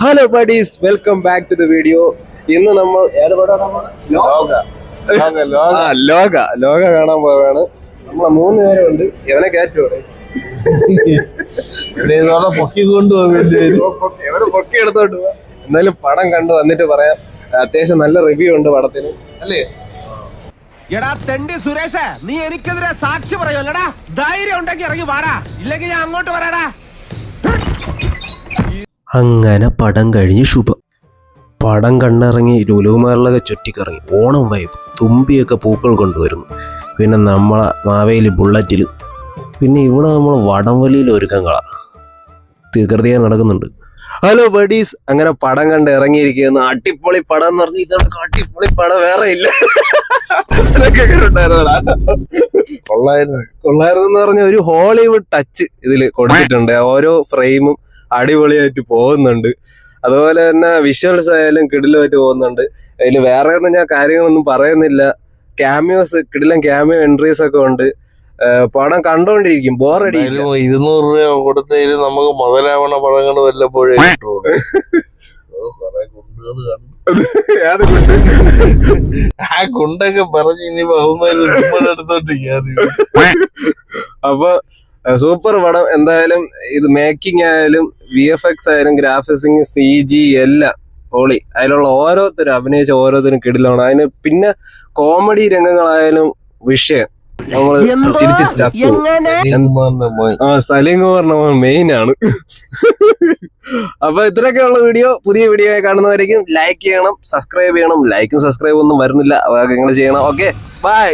Hello buddies welcome back to the video ഇന്ന് നമ്മൾ ഏത് ലോക. ലോക കാണാൻ പോവാണ്. നമ്മളെ മൂന്ന് പേരുണ്ട്. എവനെ കയറ്റോടെ പൊക്കി പൊക്കി. എടുത്തോട്ട് പോവാ എന്നാലും പടം കണ്ടു വന്നിട്ട് പറയാം. അത്യാവശ്യം നല്ല റിവ്യൂ ഉണ്ട് പടത്തിന്. അല്ലേ? എടാ തെണ്ടി സുരേഷ് നീ എനിക്കെതിരെ സാക്ഷി പറയുമല്ലടാ ധൈര്യം ഉണ്ടെങ്കിൽ ഇറങ്ങി വാടാ. ഇല്ലെങ്കിൽ ഞാൻ അങ്ങോട്ട് വരാടാ. അങ്ങനെ പടം കഴിഞ്ഞ് ശുഭം. പടം കണ്ടിറങ്ങി ലുലുമാറിലൊക്കെ ചുറ്റിക്കറങ്ങി. ഓണം വൈബ് തുമ്പിയൊക്കെ പൂക്കൾ കൊണ്ടുവരുന്നു. പിന്നെ നമ്മളെ മാവേലി ബുള്ളറ്റിൽ പിന്നെ ഇവിടെ നമ്മൾ വടംവലിയിൽ ഒരുക്കങ്ങളാ. തീകൃതിയാൻ നടക്കുന്നുണ്ട്. ഹലോ ബഡീസ് അങ്ങനെ പടം കണ്ട് ഇറങ്ങിയിരിക്കുന്നു. അടിപൊളി പടം എന്ന് പറഞ്ഞാൽ ഇതാണ്. അടിപൊളി പടം. വേറെ ഇല്ല. കൊള്ളായിരുന്നു. കൊള്ളായിരുന്നു എന്ന് പറഞ്ഞ ഒരു ഹോളിവുഡ് ടച്ച് ഇതിൽ കൊടുത്തിട്ടുണ്ട്. ഓരോ ഫ്രെയിമും അടിപൊളിയായിട്ട് പോകുന്നുണ്ട്. അതുപോലെ തന്നെ വിഷ്വൽസ് ആയാലും കിടിലുമായിട്ട് പോകുന്നുണ്ട്. അതിൽ വേറെ ഒന്നും ഞാൻ കാര്യങ്ങളൊന്നും പറയുന്നില്ല. ക്യാമിയോസ് കിടിലം ക്യാമിയോ എൻട്രീസ് ഒക്കെ ഉണ്ട്. പടം കണ്ടോണ്ടിരിക്കും. ബോറടി എന്തായാലും ഇരുന്നൂറ് രൂപ കൊടുത്തതിന് നമുക്ക് മുതലാവണ പടങ്ങൾ വല്ലപ്പോഴേ കിട്ടുള്ളൂ കണ്ടു. ആ കുണ്ടൊക്കെ പറഞ്ഞ് ഇനി ബഹുമാനം കയറി അപ്പൊ സൂപ്പർ പടം. എന്തായാലും ഇത് മേക്കിംഗ് ആയാലും വി എഫ് എക്സ് ആയാലും ഗ്രാഫിക്സിങ് സി ജി എല്ലാം പൊളി. അതിലുള്ള ഓരോരുത്തരും അഭിനയിച്ച ഓരോരുത്തരും കിടിലാണ്. അതിന് പിന്നെ കോമഡി രംഗങ്ങളായാലും വിഷയം. നമ്മൾ ചിരിച്ച് ചത്തു. കുമാറിന്റെ മോൻ. ആ സലീം കുമാറിന് മെയിൻ ആണ്. അപ്പൊ ഇത്രയൊക്കെയുള്ള വീഡിയോ പുതിയ വീഡിയോ കാണുന്നവരേക്കും ലൈക്ക് ചെയ്യണം സബ്സ്ക്രൈബ് ചെയ്യണം. ലൈക്കും സബ്സ്ക്രൈബും ഒന്നും വരുന്നില്ല. അതൊക്കെ നിങ്ങൾ ചെയ്യണം. Okay bye